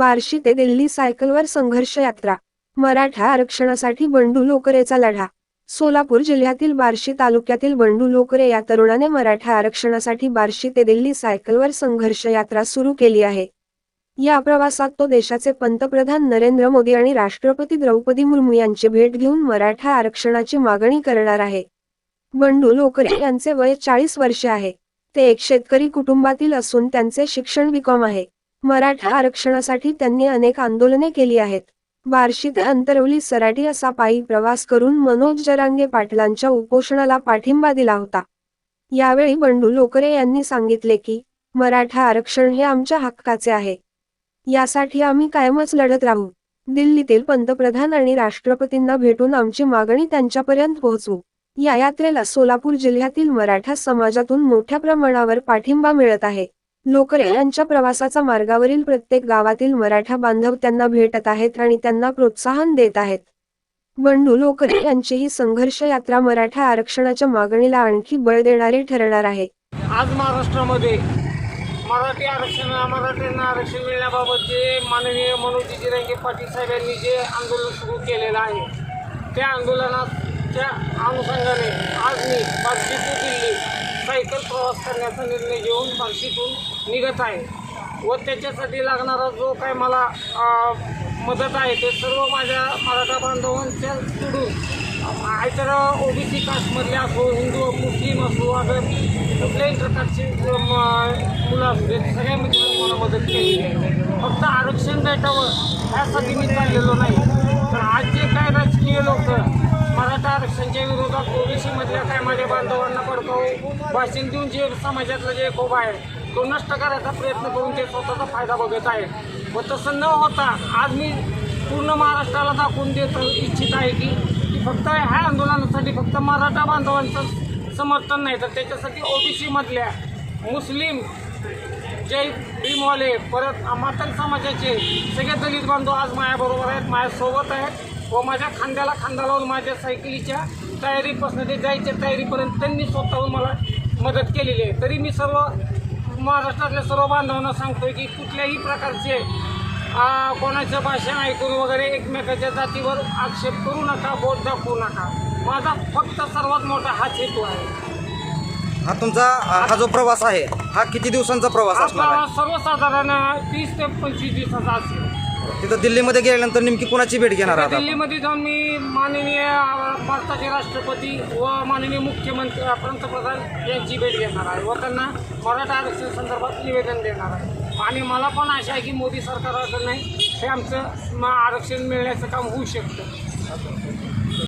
बार्शी ते दिल्ली सायकलवर संघर्ष यात्रा मराठा आरक्षणासाठी बंडू लोकरेचा लढा. सोलापूर जिल्ह्यातील बार्शी तालुक्यातील बंडू लोकरे या तरुणाने मराठा आरक्षणासाठी बार्शी ते दिल्ली सायकलवर संघर्ष यात्रा सुरू केली आहे. या प्रवासात तो देशाचे पंतप्रधान नरेंद्र मोदी आणि राष्ट्रपती द्रौपदी मुर्मू यांची भेट घेऊन मराठा आरक्षणाची मागणी करणार आहे. बंडू लोकरे यांचे वय चाळीस वर्षे आहे. ते एक शेतकरी कुटुंबातील असून त्यांचे शिक्षण बीकॉम आहे. मराठा आरक्षणासाठी त्यांनी अनेक आंदोलने केली आहेत. बार्शी ते अंतरवली सराटी असा पायी प्रवास करून मनोज जरांगे पाटलांच्या उपोषणाला पाठिंबा दिला होता. यावेळी बंडू लोकरे यांनी सांगितले की मराठा आरक्षण हे आमच्या हक्काचे आहे. यासाठी आम्ही कायमच लढत राहू. दिल्लीतील पंतप्रधान आणि राष्ट्रपतींना भेटून आमची मागणी त्यांच्यापर्यंत पोहोचवू. या यात्रेला सोलापूर जिल्ह्यातील मराठा समाजातून मोठ्या प्रमाणावर पाठिंबा मिळत आहे. लोकरे यांच्या प्रवासाचा मार्गावरील प्रत्येक गावातील मराठा बांधव त्यांना भेटत आहेत आणि त्यांना प्रोत्साहन देत आहेत. बंडू लोकरे यांची ही संघर्ष यात्रा मराठा आरक्षणाच्या मागणीला आणखी बळ देणारी ठरणार आहे. आज महाराष्ट्रामध्ये मराठी आरक्षण मराठ्यांना आरक्षण मिळण्याबाबत जे माननीय मनोजी जिरंगे पाटील साहेब यांनी जे आंदोलन सुरू केलेलं आहे त्या आंदोलनाच्या अनुषंगाने आज मी बार्शी दिल्ली सायकल प्रवास करण्याचा निर्णय घेऊन बार्शीतून निघत आहे व त्याच्यासाठी लागणारा जो काय मला मदत आहे ते सर्व माझ्या मराठा बांधवांच्या सोडून बी ओबीसी कास्टमधले असो हिंदू मुस्लिम असो अगर कुठल्याही प्रकारचे मुलं असू देत सगळ्या मित्रांनी मला मदत केली आहे. फक्त आरक्षण भेटावं ह्यासाठी मी चाललेलो नाही. तर आज जे काय राजकीय लोक मराठा आरक्षणच्या विरोधात ओबीसीमधल्या काय माझ्या बांधवांना भाषण देऊन जे समाजातलं जे खोब आहे तो नष्ट करायचा प्रयत्न करून ते स्वतःचा फायदा बघत आहे. व तसं न होता आज मी पूर्ण महाराष्ट्राला दाखवून देत इच्छित आहे की की फक्त ह्या आंदोलनासाठी फक्त मराठा बांधवांचं समर्थन नाही तर त्याच्यासाठी ओबीसीमधल्या मुस्लिम जय भीमवाले परत मातंग समाजाचे सगळे दलित बांधव आज माझ्याबरोबर आहेत माझ्यासोबत आहेत व माझ्या खांद्याला खांदा लावून माझ्या सायकलीच्या तयारीपासून ते जायच्या तयारीपर्यंत त्यांनी स्वतःहून मला मदत केलेली आहे. तरी मी सर्व महाराष्ट्रातल्या सर्व बांधवांना सांगतोय की कुठल्याही प्रकारचे कोणाचं भाषण ऐकून वगैरे एकमेकाच्या जातीवर आक्षेप करू नका बोट दाखवू नका. माझा फक्त सर्वात मोठा हाच हेतू आहे. हा तुमचा हा जो प्रवास आहे हा किती दिवसांचा प्रवास हा असणार आहे? प्रवास सर्वसाधारण तीस ते पंचवीस दिवसाचा असेल. तिथं दिल्लीमध्ये गेल्यानंतर नेमकी कुणाची भेट घेणार आहात आपण? दिल्लीमध्ये जाऊन मी माननीय भारताचे राष्ट्रपती व माननीय मुख्यमंत्री पंतप्रधान यांची भेट घेणार आहे व त्यांना मराठा आरक्षण संदर्भात निवेदन देणार आहे आणि मला पण आशा आहे की मोदी सरकारकडे नाही हे आमचं म- आरक्षण मिळण्याचं काम होऊ शकतं